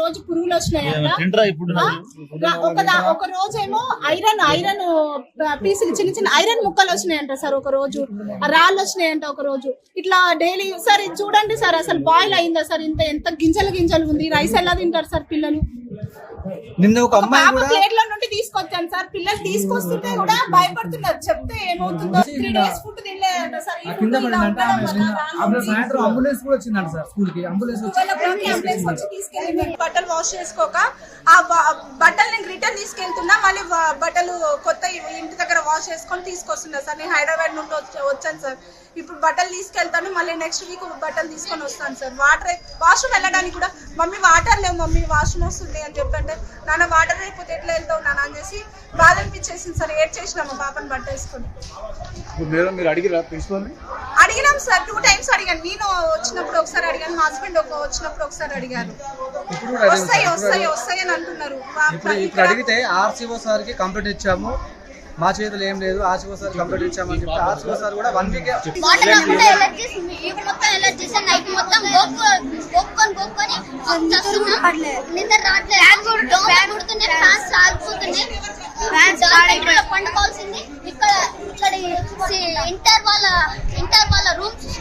రోజు పురుగులు వచ్చినాయంట. ఒక ఒక రోజు ఏమో ఐరన్ ఐరన్ పీసులు చిన్న చిన్న ఐరన్ ముక్కలు వచ్చినాయంట సార్ ఒక రోజు. రాళ్ళు వచ్చినాయంట ఒక రోజు. ఇట్లా డైలీ సార్ ఇది చూడండి సార్ అసలు బాయిల్ అయిందా సార్? ఇంత ఎంత గింజలు గింజలు ఉంది? రైస్ ఎలా తింటారు సార్ పిల్లలు? నిన్న ఒక అమ్మాయి ప్లేట్లో నుండి తీసుకొచ్చాను సార్. పిల్లలు తీసుకొస్తుంటే కూడా భయపడుతున్నారు. చెప్తే ఏమవుతుందో? త్రీ డేస్ ఫుడ్ food కింద ఇలా పడిందంట ఉండడం ఆమె వల్ల నిన్న రాళ్ళు అప్పుడు వచ్చి- సాయంత్రం అంబులెన్స్ కూడా వచ్చిందంట సార్ స్కూల్కి అంబులెన్స్ వచ్చి అంబులెన్స్ వచ్చి తీసుకెళ్ళింది బట్టలు వాష్ చేసుకోక ఆ బట్టలు నేను రిటర్న్ తీసుకెళ్తున్నా మళ్ళీ బట్టలు కొత్త ఇంటి దగ్గర వాష్ చేసుకొని తీసుకొస్తున్నా సార్. నేను హైదరాబాద్ నుండి వచ్చా- వచ్చాను సార్. ఇప్పుడు బట్టలు తీసుకెళ్తాను మళ్ళీ నెక్స్ట్ వీక్ బట్టలు తీసుకొని వస్తాను సార్. వాటర్ వాష్రూమ్ వెళ్ళడానికి కూడా మమ్మీ వాటర్ లేవు మమ్మీ వాష్రూమ్ వస్తుంది అని చెప్పంటే నాన్న వాటర్ అయిపోతే ఎట్లా వెళ్తావు నాన్న? అని చేసి బాధ అనిపించేసింది. సార్ ఏడ్ చేసిన మా పాపని బట్ట వేసుకొని ఇప్పుడు మేడం మీరు అడిగిరా ప్రిన్సిపల్ అడిగినాం సార్. టూ టైమ్స్ అడిగాను. నేను వచ్చినప్పుడు ఒకసారి అడిగాను. మా హస్బెండ్ ఒక వచ్చినప్పుడు ఒకసారి అడిగాను వస్తాయి. వస్తాయి వస్తాయి అని అంటున్నారు. ఇప్పుడు అడిగితే ఆర్సీఓ సార్కి కంప్లీట్ ఇచ్చాము. మా చేతులు ఏం లేదు. ఆర్సీఓ సార్ కంప్లీట్ ఇచ్చామని చెప్పి ఆర్సీఓ సార్ కూడా వన్ వీక్ నిద్ర రావట్లేదు. దోమలు కుడుతున్నాయి ఫ్యాన్స్ ఆగిపోతున్నాయి. దాంట్లో పండుకోవాల్సింది. ఇక్కడ ఇక్కడ ఇంటర్ వాళ్ళ ఇంటర్ వాళ్ళ రూమ్స్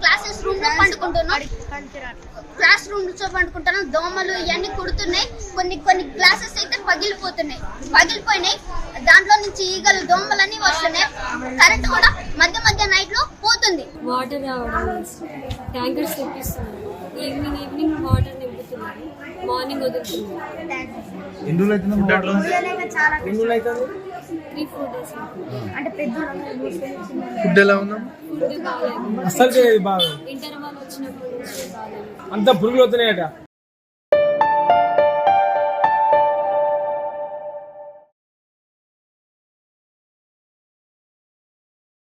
క్లాసెస్ రూమ్లో పండుకుంటున్నాం. క్లాస్ రూమ్లో పండుకుంటున్నాం. దోమలు ఇవన్నీ కుడుతున్నాయి. కొన్ని కొన్ని గ్లాసెస్ అయితే పగిలిపోతున్నాయి. పగిలిపోయినాయి. దాంట్లో నుంచి ఈగలు దోమలన్నీ వస్తున్నాయి. కరెంట్ కూడా మధ్య మధ్య నైట్లో పోతుంది. వాటర్ రావడం ట్యాంకర్స్ ఈవినింగ్ ఈవినింగ్ వాటర్ నింపుతున్నారు. మార్నింగ్ వదులుతున్నారు. హిందువులు అయితే త్రీ ఫోర్ డేస్ ఫుడ్ ఎలా ఉందా ఫుడ్ బాగాలేదు. అసలు బాగా. ఇంటర్ వాళ్ళు వచ్చినప్పుడు అంత పురుగులు వస్తున్నాయట.